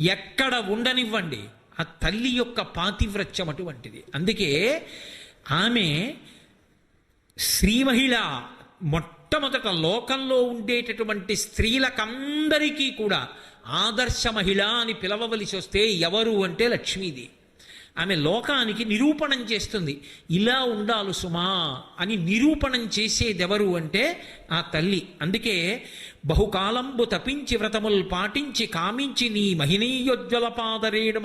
ఎక్కడ ఉండనివ్వండి ఆ తల్లి యొక్క పాతివ్రత్యం అటువంటిది. అందుకే ఆమె స్త్రీ మహిళ మొట్టమొదట లోకంలో ఉండేటటువంటి స్త్రీలకందరికీ కూడా ఆదర్శ మహిళ అని పిలవవలసి వస్తే ఎవరు అంటే లక్ష్మీదేవి. ఆమె లోకానికి నిరూపణం చేస్తుంది. ఇలా ఉండాలి సుమా అని నిరూపణం చేసేదెవరు అంటే ఆ తల్లి. అందుకే బహుకాలంబు తపించి వ్రతములు పాటించి కామించి నీ మహినీయోజ్వల పాదరేణు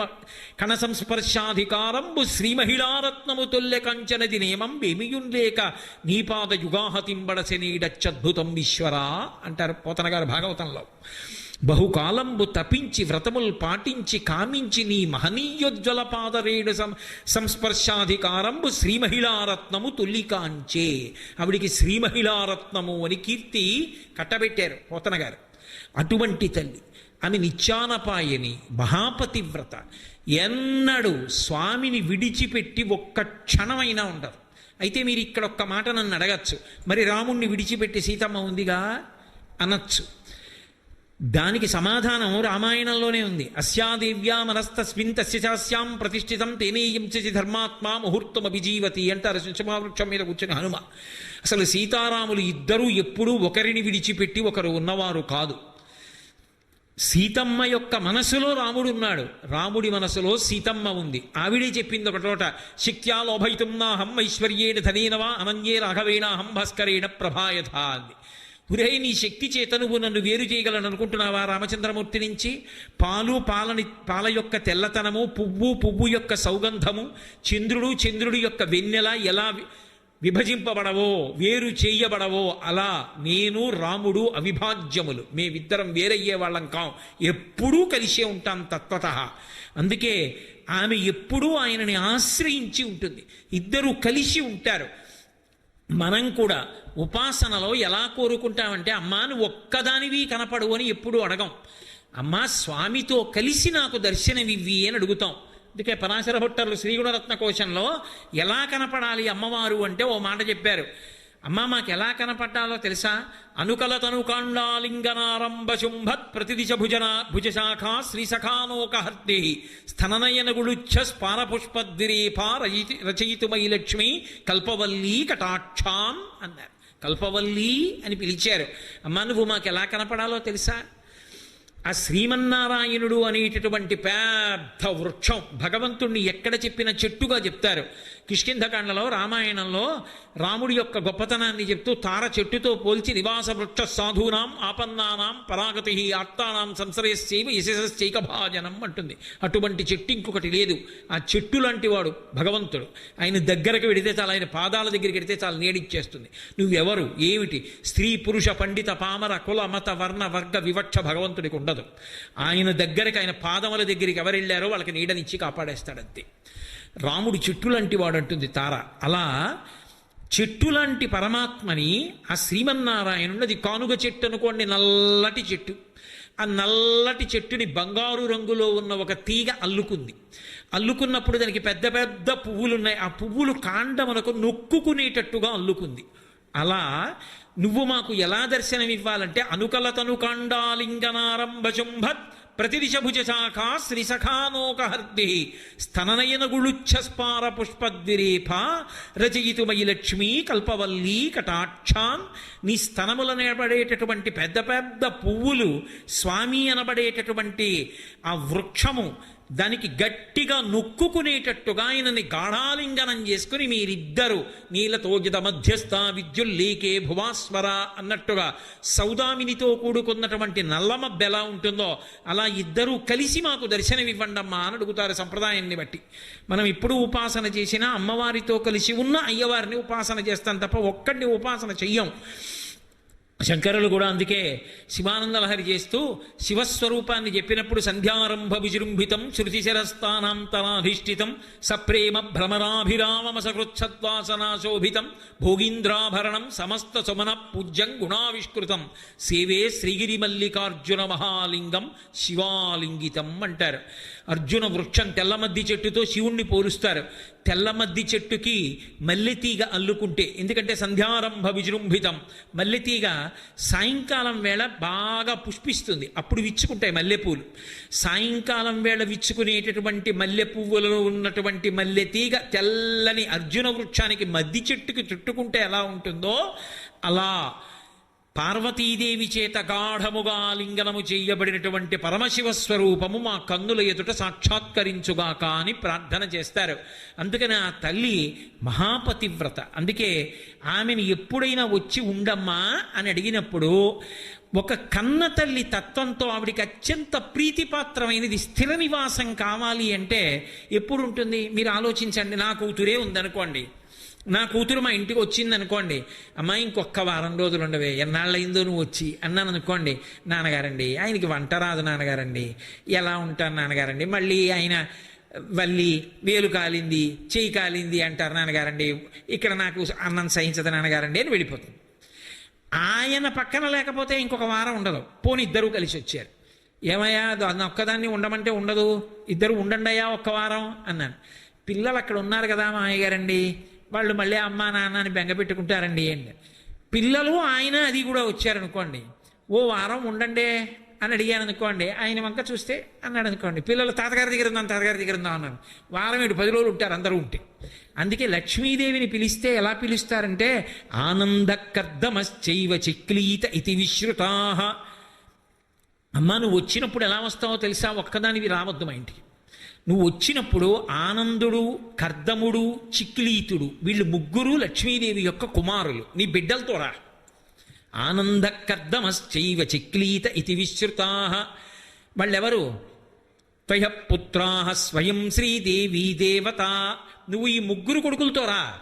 కణ సంస్పర్శాధికారంబు శ్రీ మహిళారత్నము తొల్లె కంచనది నేమం బేమియున్ లేక నీ పాద ఈశ్వరా అంటారు పోతన గారు భాగవతంలో. బహుకాలంబు తపించి వ్రతములు పాటించి కామించి నీ మహనీయోజ్వల పాదరేణు సం సంస్పర్శాధికారంబు శ్రీమహిళారత్నము తొల్లికాంచే. ఆవిడికి శ్రీమహిళారత్నము అని కీర్తి కట్టబెట్టారు పోతన గారు అటువంటి తల్లి ఆమె నిత్యానపాయని మహాపతివ్రత ఎన్నడూ స్వామిని విడిచిపెట్టి ఒక్క క్షణమైనా ఉండదు. అయితే మీరు ఇక్కడ ఒక్క మాట నన్ను అడగచ్చు. మరి రాముణ్ణి విడిచిపెట్టి సీతమ్మ ఉందిగా? అనొచ్చు. దానికి సమాధానం రామాయణంలోనే ఉంది. అస్యాదేవ్యా మనస్తస్మిన్ తస్యాస్యాం ప్రతిష్ఠితం తేనేయం చసి ధర్మాత్మా ముహూర్తం అభిజీవతి అంటారు శుంచమావృక్షం మీద కూర్చుని హనుమ. అసలు సీతారాములు ఇద్దరూ ఎప్పుడూ ఒకరిని విడిచిపెట్టి ఒకరు ఉన్నవారు కాదు. సీతమ్మ యొక్క మనసులో రాముడు ఉన్నాడు. రాముడి మనసులో సీతమ్మ ఉంది. ఆవిడే చెప్పింది ఒక చోట శిక్త్యా లోభయితం నాహం ఐశ్వర్యేణ ధనేనవా అనన్యే రాఘవేణాహం భాస్కరేణ ప్రభాయథ అంది. ఉరే నీ శక్తి చేత నువ్వు నన్ను వేరు చేయగలను అనుకుంటున్నావా రామచంద్రమూర్తి నుంచి? పాలు పాలని పాల యొక్క తెల్లతనము పువ్వు పువ్వు యొక్క సౌగంధము చంద్రుడు చంద్రుడి యొక్క వెన్నెల ఎలా విభజింపబడవో వేరు చేయబడవో అలా నేను రాముడు అవిభాజ్యములు. మేమిద్దరం వేరయ్యే వాళ్ళం కాం. ఎప్పుడూ కలిసే ఉంటాం తత్వత. అందుకే ఆమె ఎప్పుడూ ఆయనని ఆశ్రయించి ఉంటుంది. ఇద్దరూ కలిసి ఉంటారు. మనం కూడా ఉపాసనలో ఎలా కోరుకుంటామంటే అమ్మా నువ్వు ఒక్కదానివి కనపడు అని ఎప్పుడూ అడగం. అమ్మా స్వామితో కలిసి నాకు దర్శనమివ్వి అని అడుగుతాం. అందుకే పరాశర భట్టర్లు శ్రీగుణరత్న కోశంలో ఎలా కనపడాలి అమ్మవారు అంటే ఓ మాట చెప్పారు. అమ్మ మాకు ఎలా కనపడ్డాలో తెలుసా? అనుకలతనుకాండాలింగనారంభ శుంభత్ ప్రతిదిశ భుజన భుజశాఖ శ్రీసఖానోకహర్తి స్థననయన గుళుచ్ఛ స్పారపుష్పద్విరేఫా రచయితి రచయితుమై లక్ష్మి కల్పవల్లీ కటాక్షాం అన్నారు. కల్పవల్లీ అని పిలిచారు. అమ్మ నువ్వు మాకు ఎలా కనపడాలో తెలుసా? ఆ శ్రీమన్నారాయణుడు అనేటటువంటి పెద్ద వృక్షం భగవంతుణ్ణి ఎక్కడ చెప్పిన చెట్టుగా చెప్తారు. కిష్కింధకాండలో రామాయణంలో రాముడి యొక్క గొప్పతనాన్ని చెప్తూ తార చెట్టుతో పోల్చి నివాస వృక్ష సాధూనాం ఆపన్నానాం పరాగతి ఆత్తానాం సంసరేశ్చైవ యశస్చైక భాజనం అంటుంది. అటువంటి చెట్టు ఇంకొకటి లేదు. ఆ చెట్టు లాంటి వాడు భగవంతుడు. ఆయన దగ్గరకు వెడితే చాలు ఆయన పాదాల దగ్గరికి వెడితే చాలు నీడిచ్చేస్తుంది. నువ్వెవరు? ఏమిటి? స్త్రీ పురుష పండిత పామర కుల మత వర్ణ వర్గ వివక్ష భగవంతుడికి ఉండదు. ఆయన దగ్గరికి ఆయన పాదముల దగ్గరికి ఎవరు వెళ్ళారో వాళ్ళకి నీడనిచ్చి కాపాడేస్తాడంతే. రాముడు చెట్టు లాంటి వాడంటుంది తార. అలా చెట్టు లాంటి పరమాత్మని ఆ శ్రీమన్నారాయణుడు అది కానుగ చెట్టు అనుకోండి నల్లటి చెట్టు. ఆ నల్లటి చెట్టుని బంగారు రంగులో ఉన్న ఒక తీగ అల్లుకుంది. అల్లుకున్నప్పుడు దానికి పెద్ద పెద్ద పువ్వులు ఉన్నాయి ఆ పువ్వులు కాండమునకు నొక్కుకునేటట్టుగా అల్లుకుంది. అలా నువ్వు మాకు ఎలా దర్శనం ఇవ్వాలంటే అనుకలతను కాండాలింగనారంభ శుంభత్ ప్రతిదిశ భుజ శాఖ శ్రీసఖానోకహర్ది స్తననయన గుళుచ్ఛ స్పార పుష్పద్విరేఫ రచయితుమయి లక్ష్మీ కల్పవల్లీ కటాక్షాన్ నీ స్తనముల నిలబడేటటువంటి పెద్ద పెద్ద పువ్వులు స్వామి అనబడేటటువంటి ఆ వృక్షము దానికి గట్టిగా నొక్కుకునేటట్టుగా ఆయనని గాఢాలింగనం చేసుకుని మీరిద్దరు నీలతోజిత మధ్యస్థ విద్యుల్లీకే భువాస్వర అన్నట్టుగా సౌదామినితో కూడుకున్నటువంటి నల్లమబ్బ ఎలా ఉంటుందో అలా ఇద్దరూ కలిసి మాకు దర్శనమివ్వండమ్మా అని అడుగుతారు సంప్రదాయాన్ని బట్టి. మనం ఇప్పుడు ఉపాసన చేసినా అమ్మవారితో కలిసి ఉన్న అయ్యవారిని ఉపాసన చేస్తాం తప్ప ఒక్కడిని ఉపాసన చెయ్యం. శంకరులు కూడా అందుకే శివానందలహరి చేస్తూ శివస్వరూపాన్ని చెప్పినప్పుడు సంధ్యారంభ విజృంభితం శృతిశరస్థానాంతరాధిష్ఠితం సప్రేమ భ్రమరాభిరామమసకృచ్ఛద్వాసనాశోభితం భోగీంద్రాభరణం సమస్త సుమన పూజ్యం గుణావిష్కృతం సేవే శ్రీగిరి మల్లికార్జున మహాలింగం శివాలింగితం అంటారు. అర్జున వృక్షం తెల్లమద్ది చెట్టుతో శివుణ్ణి పోలుస్తారు. తెల్లమద్ది చెట్టుకి మల్లెతీగ అల్లుకుంటే ఎందుకంటే సంధ్యారంభ విజృంభితం. మల్లెతీగ సాయంకాలం వేళ బాగా పుష్పిస్తుంది. అప్పుడు విచ్చుకుంటాయి మల్లెపూలు సాయంకాలం వేళ విచ్చుకునేటటువంటి మల్లె పువ్వులలో ఉన్నటువంటి మల్లెతీగ తెల్లని అర్జున వృక్షానికి మద్ది చెట్టుకి చుట్టుకుంటే ఎలా ఉంటుందో అలా పార్వతీదేవి చేత గాఢముగా లింగనము చేయబడినటువంటి పరమశివ స్వరూపము మా కన్నుల ఎదుట సాక్షాత్కరించుగాక అని ప్రార్థన చేస్తారు. అందుకని ఆ తల్లి మహాపతివ్రత. అందుకే ఆమెను ఎప్పుడైనా వచ్చి ఉండమ్మా అని అడిగినప్పుడు ఒక కన్న తల్లి తత్వంతో ఆవిడికి అత్యంత ప్రీతిపాత్రమైనది స్థిర నివాసం కావాలి అంటే ఎప్పుడు ఉంటుంది మీరు ఆలోచించండి నా కూతురే ఉందనుకోండి. నా కూతురు మా ఇంటికి వచ్చింది అనుకోండి అమ్మా ఇంకొక వారం రోజులు ఉండవే ఎన్నాళ్ళయిందో నువ్వు వచ్చి అన్నాను అనుకోండి నాన్నగారండి ఆయనకి వంట రాదు నాన్నగారండి ఎలా ఉంటాను నాన్నగారండి మళ్ళీ ఆయన వల్లి వేలు కాలింది చేయి కాలింది అంటారు నాన్నగారండి ఇక్కడ నాకు అన్నం సహించదు నాన్నగారండి అని వెళ్ళిపోతుంది. ఆయన పక్కన లేకపోతే ఇంకొక వారం ఉండదు. పోని ఇద్దరూ కలిసి వచ్చారు. ఏమయ్యా ఒక్కదాన్ని ఉండమంటే ఉండదు ఇద్దరు ఉండండియా ఒక్క వారం అన్నాను. పిల్లలు అక్కడ ఉన్నారు కదా మా అయ్యగారండి వాళ్ళు మళ్ళీ అమ్మా నాన్న అని బెంగపెట్టుకుంటారండి అండి పిల్లలు ఆయన అది కూడా వచ్చారనుకోండి. ఓ వారం ఉండండి అని అడిగాను అనుకోండి ఆయన వంక చూస్తే అన్నాడు అనుకోండి పిల్లలు తాతగారి దగ్గర ఉందాం తాతగారి దగ్గర ఉందాం అన్నాను వారం ఏడు పది రోజులు ఉంటారు అందరూ ఉంటే. అందుకే లక్ష్మీదేవిని పిలిస్తే ఎలా పిలుస్తారంటే ఆనందకర్దమశ్చైవ చిక్లీత ఇతి విశ్రుతా. అమ్మ నువ్వు వచ్చినప్పుడు ఎలా వస్తావో తెలుసా? ఒక్కదానివి రావద్దు మా ఇంటికి. నువ్వు వచ్చినప్పుడు ఆనందుడు కర్దముడు చిక్లీతుడు వీళ్ళు ముగ్గురు లక్ష్మీదేవి యొక్క కుమారులు. నీ బిడ్డలతో రా. ఆనంద కర్దమశ్చైవ చిక్లీత ఇతి విశ్రుతా. వాళ్ళెవరు? త్వయ పుత్రా స్వయం శ్రీదేవీ దేవత. నువ్వు ఈ ముగ్గురు కొడుకులతో రా.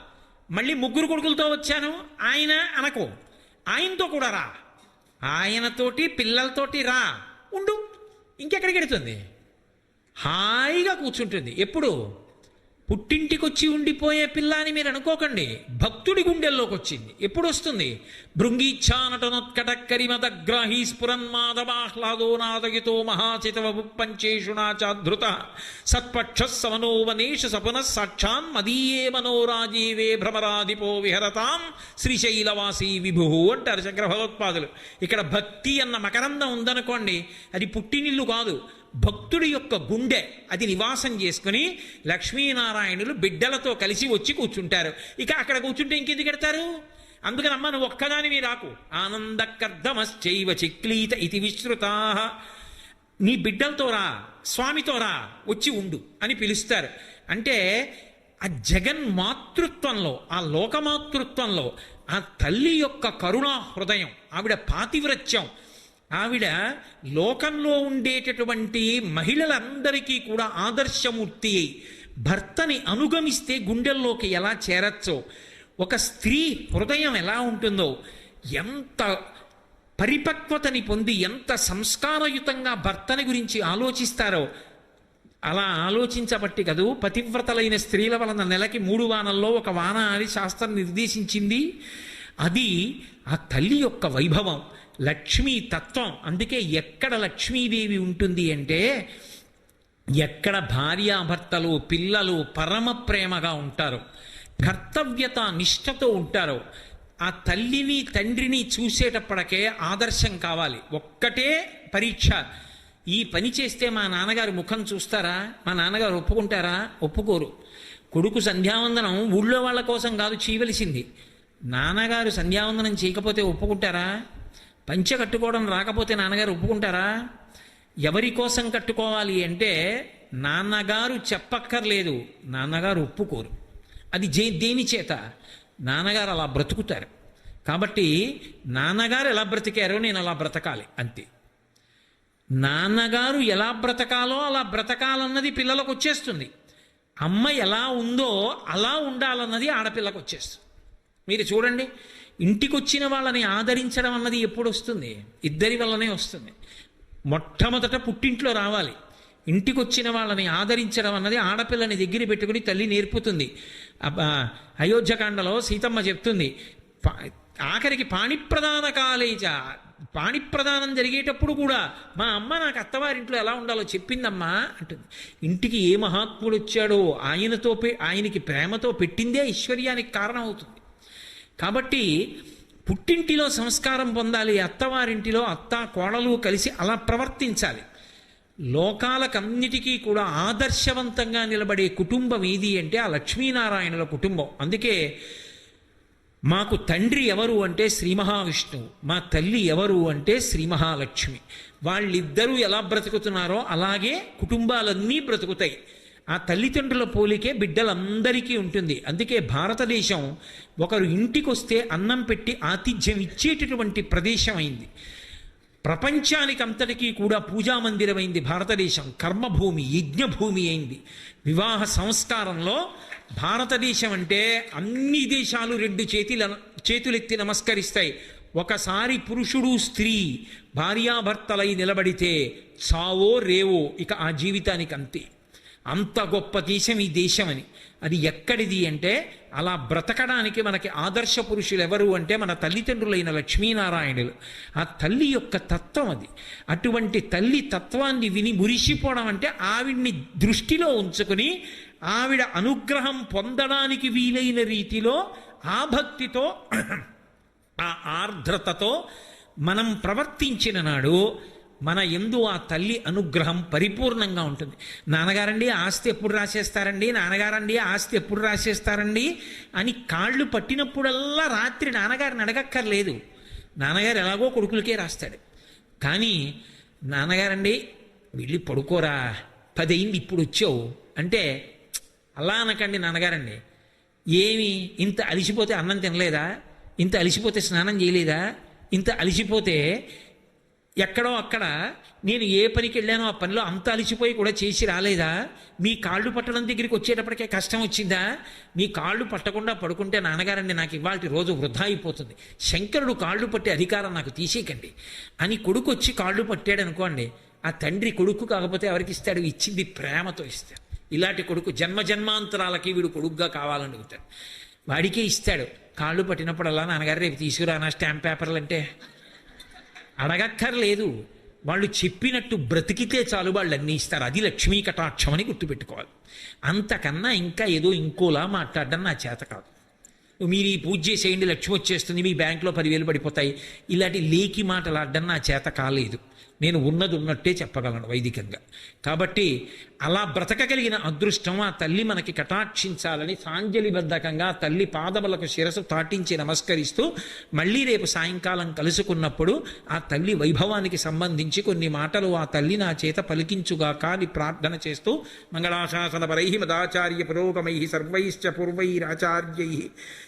మళ్ళీ ముగ్గురు కొడుకులతో వచ్చాను? ఆయన అనకు. ఆయనతో కూడా రా. ఆయనతోటి పిల్లలతోటి రా. ఉండు. ఇంకెక్కడికి వెడుతుంది హాయిగా కూర్చుంటుంది. ఎప్పుడు? పుట్టింటికొచ్చి ఉండిపోయే పిల్ల అని మీరు అనుకోకండి. భక్తుడి గుండెల్లోకి వచ్చింది ఎప్పుడు వస్తుంది భృంగీచ్ఛానటనోత్కటక్కరిమదగ్రాహీ స్ఫురన్మాదమాహ్లాదో నాదగితో మహాచితవ పంచేషుణా చాధృత సత్పక్ష సమనోవనేష సపున సాక్షాన్ మదీయే మనోరాజీవే భ్రమరాధిపో విహరతాం శ్రీశైలవాసీ విభు అంటారు శంకర భగవత్పాదులు. ఇక్కడ భక్తి అన్న మకరందం ఉందనుకోండి అది పుట్టినిల్లు కాదు. భక్తుడి యొక్క గుండె అది నివాసం చేసుకుని లక్ష్మీనారాయణులు బిడ్డలతో కలిసి వచ్చి కూర్చుంటారు. ఇక అక్కడ కూర్చుంటే ఇంకెందుకు పెడతారు అందుకని అమ్మ నువ్వు ఒక్కదానివి రాకు. ఆనందకర్ధమశ్చైవ చిక్లీత ఇది విశ్రుతా. నీ బిడ్డలతో రా స్వామితో రా వచ్చి ఉండు అని పిలుస్తారు. అంటే ఆ జగన్ మాతృత్వంలో ఆ లోకమాతృత్వంలో ఆ తల్లి యొక్క కరుణా హృదయం ఆవిడ పాతివ్రత్యం ఆవిడ లోకంలో ఉండేటటువంటి మహిళలందరికీ కూడా ఆదర్శమూర్తి భర్తని అనుగమిస్తే గుండెల్లోకి ఎలా చేరచ్చో ఒక స్త్రీ హృదయం ఎలా ఉంటుందో ఎంత పరిపక్వతని పొంది ఎంత సంస్కారయుతంగా భర్తని గురించి ఆలోచిస్తారో అలా ఆలోచించబట్టి కదూ పతివ్రతలైన స్త్రీల వలన నెలకి మూడు వానల్లో ఒక వాన అని శాస్త్రం నిర్దేశించింది. అది ఆ తల్లి యొక్క వైభవం. లక్ష్మీ తత్వం. అందుకే ఎక్కడ లక్ష్మీదేవి ఉంటుంది అంటే ఎక్కడ భార్యాభర్తలు పిల్లలు పరమ ప్రేమగా ఉంటారు. కర్తవ్యత నిష్ఠతో ఉంటారు. ఆ తల్లిని తండ్రిని చూసేటప్పటికే ఆదర్శం కావాలి. ఒక్కటే పరీక్ష. ఈ పని చేస్తే మా నాన్నగారు ముఖం చూస్తారా? మా నాన్నగారు ఒప్పుకుంటారా? ఒప్పుకోరు. కొడుకు సంధ్యావందనం ఊళ్ళో వాళ్ళ కోసం కాదు చేయవలసింది. నాన్నగారు సంధ్యావందనం చేయకపోతే ఒప్పుకుంటారా? పంచె కట్టుకోవడం రాకపోతే నాన్నగారు ఒప్పుకుంటారా? ఎవరి కోసం కట్టుకోవాలి అంటే నాన్నగారు చెప్పక్కర్లేదు. నాన్నగారు ఒప్పుకోరు. అది జే దేని చేత? నాన్నగారు అలా బ్రతుకుతారు. కాబట్టి నాన్నగారు ఎలా బ్రతికారో నేను అలా బ్రతకాలి అంతే. నాన్నగారు ఎలా బ్రతకాలో అలా బ్రతకాలన్నది పిల్లలకు వచ్చేస్తుంది. అమ్మ ఎలా ఉందో అలా ఉండాలన్నది ఆడపిల్లకు వచ్చేస్తుంది. మీరు చూడండి. ఇంటికి వచ్చిన వాళ్ళని ఆదరించడం అన్నది ఎప్పుడు వస్తుంది ఇద్దరి వల్లనే వస్తుంది. మొట్టమొదట పుట్టింట్లో రావాలి. ఇంటికి వచ్చిన వాళ్ళని ఆదరించడం అన్నది ఆడపిల్లని దగ్గర పెట్టుకుని తల్లి నేర్పుతుంది. అబ్బా, అయోధ్యకాండలో సీతమ్మ చెప్తుంది పా- ఆఖరికి పాణిప్రదాన కాలేజ. పాణిప్రదానం జరిగేటప్పుడు కూడా మా అమ్మ నాకు అత్తవారింట్లో ఎలా ఉండాలో చెప్పిందమ్మా అంటుంది. ఇంటికి ఏ మహాత్ముడు వచ్చాడో ఆయనతో ఆయనకి ప్రేమతో పెట్టిందే ఐశ్వర్యానికి కారణం అవుతుంది కాబట్టి పుట్టింటిలో సంస్కారం పొందాలి అత్తవారింటిలో అత్త కోడలు కలిసి అలా ప్రవర్తించాలి. లోకాలకన్నిటికీ కూడా ఆదర్శవంతంగా నిలబడే కుటుంబం ఏది అంటే ఆ లక్ష్మీనారాయణుల కుటుంబం. అందుకే మాకు తండ్రి ఎవరు అంటే శ్రీ మహావిష్ణువు మా తల్లి ఎవరు అంటే శ్రీ మహాలక్ష్మి. వాళ్ళిద్దరూ ఎలా బ్రతుకుతున్నారో అలాగే కుటుంబాలన్నీ బ్రతుకుతాయి. ఆ తల్లిదండ్రుల పోలికే బిడ్డలందరికీ ఉంటుంది. అందుకే భారతదేశం ఒకరు ఇంటికి వస్తే అన్నం పెట్టి ఆతిథ్యం ఇచ్చేటటువంటి ప్రదేశం అయింది ప్రపంచానికి అంతటికీ కూడా పూజా మందిరమైంది భారతదేశం. కర్మభూమి యజ్ఞభూమి అయింది. వివాహ సంస్కారంలో భారతదేశం అంటే అన్ని దేశాలు రెండు చేతుల చేతులెత్తి నమస్కరిస్తాయి. ఒకసారి పురుషుడు స్త్రీ భార్యాభర్తలై నిలబడితే చావో రేవో ఇక ఆ జీవితానికి అంతే అంత గొప్ప దేశం ఈ దేశం అని అది ఎక్కడిది అంటే అలా బ్రతకడానికి మనకి ఆదర్శ పురుషులు ఎవరు అంటే మన తల్లిదండ్రులైన లక్ష్మీనారాయణులు. ఆ తల్లి యొక్క తత్వం అది. అటువంటి తల్లి తత్వాన్ని విని మురిసిపోవడం అంటే ఆవిడ్ని దృష్టిలో ఉంచుకుని ఆవిడ అనుగ్రహం పొందడానికి వీలైన రీతిలో ఆ భక్తితో ఆ ఆర్ద్రతతో మనం ప్రవర్తించిన నాడు మన ఎందు ఆ తల్లి అనుగ్రహం పరిపూర్ణంగా ఉంటుంది. నాన్నగారండి ఆస్తి ఎప్పుడు రాసేస్తారండి? నాన్నగారండి ఆస్తి ఎప్పుడు రాసేస్తారండి? అని కాళ్ళు పట్టినప్పుడల్లా రాత్రి నాన్నగారిని అడగక్కర్లేదు. నాన్నగారు ఎలాగో కొడుకులకే రాస్తాడు. కానీ నాన్నగారండి వెళ్ళి పడుకోరా పదయింది ఇప్పుడు వచ్చావు. అంటే అలా అనకండి నాన్నగారండి. ఏమి ఇంత అలిసిపోతే అన్నం తినలేదా? ఇంత అలిసిపోతే స్నానం చేయలేదా? ఇంత అలిసిపోతే ఎక్కడో అక్కడ నేను ఏ పనికి వెళ్ళానో ఆ పనిలో అంత అలిసిపోయి కూడా చేసి రాలేదా? మీ కాళ్ళు పట్టడం దగ్గరికి వచ్చేటప్పటికే కష్టం వచ్చిందా? మీ కాళ్ళు పట్టకుండా పడుకుంటే నాన్నగారండి నాకు ఇవాళ రోజు వృధా అయిపోతుంది. శంకరుడు కాళ్ళు పట్టే అధికారం నాకు తీసేయకండి. అని కొడుకు వచ్చి కాళ్ళు పట్టాడు అనుకోండి ఆ తండ్రి కొడుకు కాకపోతే ఎవరికి ఇస్తాడు? ఇచ్చింది ప్రేమతో ఇస్తాడు. ఇలాంటి కొడుకు జన్మ జన్మాంతరాలకి వీడు కొడుకుగా కావాలని అడుగుతాడు. వాడికే ఇస్తాడు. కాళ్ళు పట్టినప్పుడల్లా నాన్నగారు రేపు తీసుకురానా స్టాంప్ పేపర్లు అంటే అడగక్కర్లేదు. వాళ్ళు చెప్పినట్టు బ్రతికితే చాలు వాళ్ళు అన్నీ ఇస్తారు. అది లక్ష్మీ కటాక్షం అని గుర్తుపెట్టుకోవాలి. అంతకన్నా ఇంకా ఏదో ఇంకోలా మాట్లాడడం నా చేత కాదు. మీరు ఈ పూజ చేసేయండి లక్ష్మి వచ్చేస్తుంది మీ బ్యాంకులో పదివేలు పడిపోతాయి. ఇలాంటి లేకి మాటలు ఆడడం నా చేత కాలేదు. నేను ఉన్నది ఉన్నట్టే చెప్పగలను వైదికంగా. కాబట్టి అలా బ్రతకగలిగిన అదృష్టం ఆ తల్లి మనకి కటాక్షించాలని సాంజలిబద్ధకంగా తల్లి పాదములకు శిరసు తాటించి నమస్కరిస్తూ మళ్ళీ రేపు సాయంకాలం కలుసుకున్నప్పుడు ఆ తల్లి వైభవానికి సంబంధించి కొన్ని మాటలు ఆ తల్లి నా చేత పలికించుగా కాని ప్రార్థన చేస్తూ మంగళాశాసన పరై మదాచార్య పురోగమై సర్వైశ్చ పూర్వైరాచార్యై